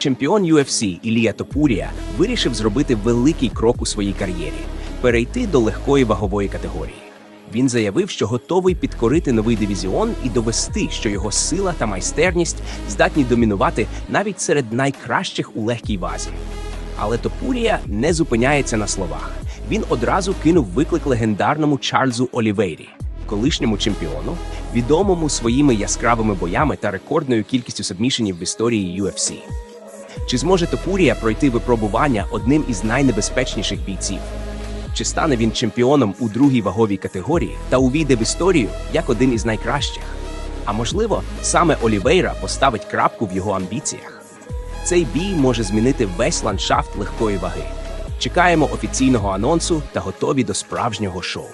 Чемпіон UFC Ілія Топурія вирішив зробити великий крок у своїй кар'єрі перейти до легкої вагової категорії. Він заявив, що готовий підкорити новий дивізіон і довести, що його сила та майстерність здатні домінувати навіть серед найкращих у легкій вазі. Але Топурія не зупиняється на словах. Він одразу кинув виклик легендарному Чарльзу Олівейрі, колишньому чемпіону, відомому своїми яскравими боями та рекордною кількістю сабмішенів в історії UFC. Чи зможе Топурія пройти випробування одним із найнебезпечніших бійців? Чи стане він чемпіоном у другій ваговій категорії та увійде в історію як один із найкращих? А можливо, саме Олівейра поставить крапку в його амбіціях. Цей бій може змінити весь ландшафт легкої ваги. Чекаємо офіційного анонсу та готові до справжнього шоу.